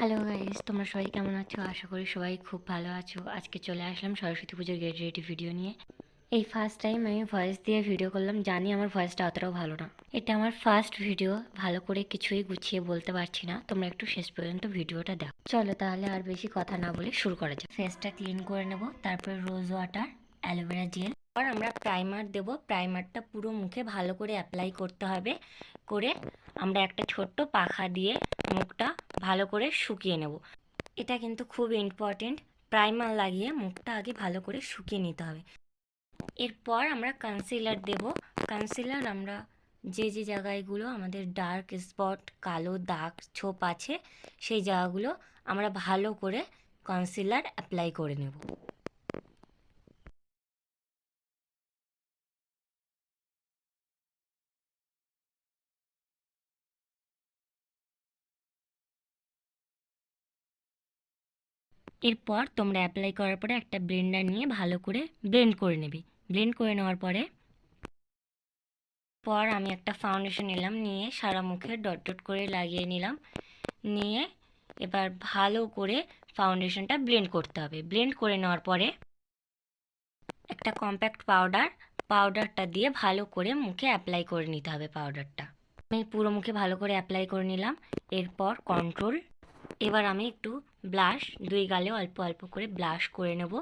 Hello guys তোমরা সবাই কেমন আছো? আশা করি সবাই খুব ভালো আছো। আজকে চলে আসলাম সরস্বতী পুজোর গেট রেডি ভিডিও নিয়ে। এই ফার্স্ট টাইম আমি ভয়েস দিয়ে ভিডিও করলাম। জানি আমার ভয়েসটা অতটাও ভালো না। এটা আমার ফার্স্ট ভিডিও ভালো করে কিছুই গুছিয়ে বলতে পারছি না। তোমরা একটু শেষ পর্যন্ত ভিডিওটা দেখো। চলো তাহলে আর বেশি কথা না বলে শুরু করা যাক। ফেসটা ক্লিন করে নেব। তারপরে rose water aloe vera gel আর আমরা প্রাইমার দেব। প্রাইমারটা পুরো মুখে ভালো করে অ্যাপ্লাই করতে হবে। করে আমরা একটা ছোট্ট পাখা দিয়ে মুখটা ভালো করে শুকিয়ে নেব। এটা কিন্তু খুব ইম্পর্টেন্ট প্রাইমার লাগিয়ে মুখটা আগে ভালো করে শুকিয়ে নিতে হবে। এরপর আমরা কনসিলার দেব। কনসিলার আমরা যে যে জায়গাগুলো আমাদের ডার্ক স্পট কালো দাগ ছোপ আছে, সেই জায়গাগুলো আমরা ভালো করে কনসিলার অ্যাপ্লাই করে নেব। এরপর তোমরা অ্যাপ্লাই করার পরে একটা ব্লেন্ডার নিয়ে ভালো করে ব্লেন্ড করে নেবে। ব্লেন্ড করে নেওয়ার পরে পর আমি একটা ফাউন্ডেশন নিলাম, নিয়ে সারা মুখে ডট ডট করে লাগিয়ে নিলাম। নিয়ে এবার ভালো করে ফাউন্ডেশনটা ব্লেন্ড করতে হবে। ব্লেন্ড করে নেওয়ার পরে একটা কম্প্যাক্ট পাউডার পাউডারটা দিয়ে ভালো করে মুখে অ্যাপ্লাই করে নিতে হবে পাউডারটা আমি পুরো মুখে ভালো করে অ্যাপ্লাই করে নিলাম। এরপর কন্ট্রোল এবার আমি একটু ব্লাশ, দুই গালে অল্প অল্প করে ব্লাশ করে নেব।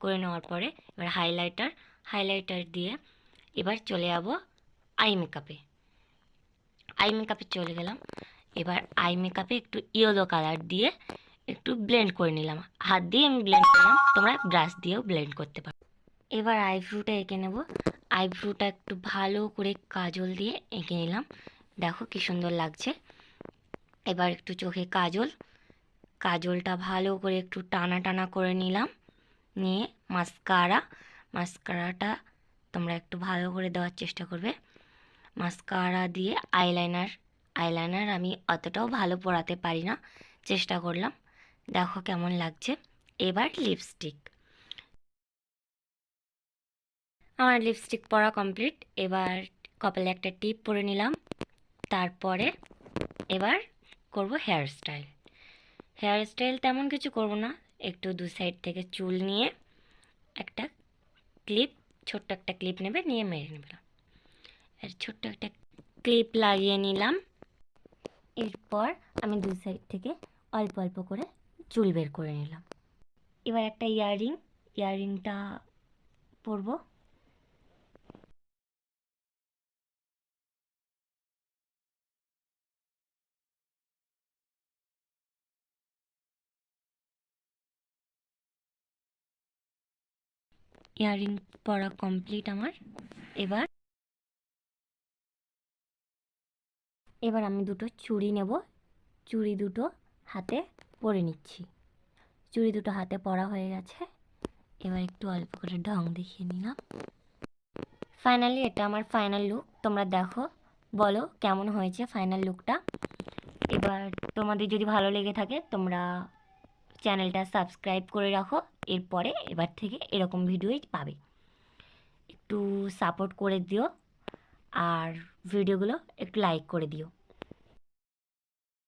করে নেওয়ার পরে এবার হাইলাইটার হাইলাইটার দিয়ে এবার চলে যাব আই মেকআপে আই মেকআপে চলে গেলাম। এবার আই মেকআপে একটু ইয়েলো কালার দিয়ে একটু ব্লেন্ড করে নিলাম। হাত দিয়ে আমি ব্লেন্ড করলাম, তোমরা ব্রাশ দিয়েও ব্লেন্ড করতে পারো। এবার আইব্রুটা এঁকে নেব। আইব্রুটা একটু ভালো করে কাজল দিয়ে এঁকে নিলাম। দেখো কি সুন্দর লাগছে। এবার একটু চোখে কাজল। কাজলটা ভালো করে একটু টানা টানা করে নিলাম। নিয়ে মাস্কারা, মাস্কারাটা তোমরা একটু ভালো করে দেওয়ার চেষ্টা করবে। মাস্কারা দিয়ে আইলাইনার আইলাইনার আমি অতটাও ভালো পরাতে পারি না, চেষ্টা করলাম। দেখো কেমন লাগছে। এবার লিপস্টিক। আমার লিপস্টিক পরা কমপ্লিট। এবার কপালে একটা টিপ পরে নিলাম। তারপরে এবার করব হেয়ার স্টাইল। হেয়ার স্টাইল তেমন কিছু করব না। একটু দু সাইড থেকে চুল নিয়ে একটা ক্লিপ ছোট্ট একটা ক্লিপ নেবে, নিয়ে মেরে নেবে। আর ছোট্ট একটা ক্লিপ লাগিয়ে নিলাম। এরপর আমি দু সাইড থেকে অল্প অল্প করে চুল বের করে নিলাম। এবার একটা ইয়াররিং, ইয়াররিংটা পরবো। ইয়াররিং পরা কমপ্লিট আমার। এবার এবার আমি দুটো চুড়ি নেব। চুড়ি দুটো হাতে পরে নিচ্ছি। চুড়ি দুটো হাতে পরা হয়ে গেছে। এবার একটু অল্প করে ঢং দেখিয়ে নিলাম। ফাইনালি এটা আমার ফাইনাল লুক। তোমরা দেখো, বলো কেমন হয়েছে ফাইনাল লুকটা। এবার তোমাদের যদি ভালো লেগে থাকে, তোমরা চ্যানেলটা সাবস্ক্রাইব করে রাখো, এরপরে এবার থেকে এরকম ভিডিওই পাবে। একটু সাপোর্ট করে দিও, আর ভিডিওগুলো একটু লাইক করে দিও।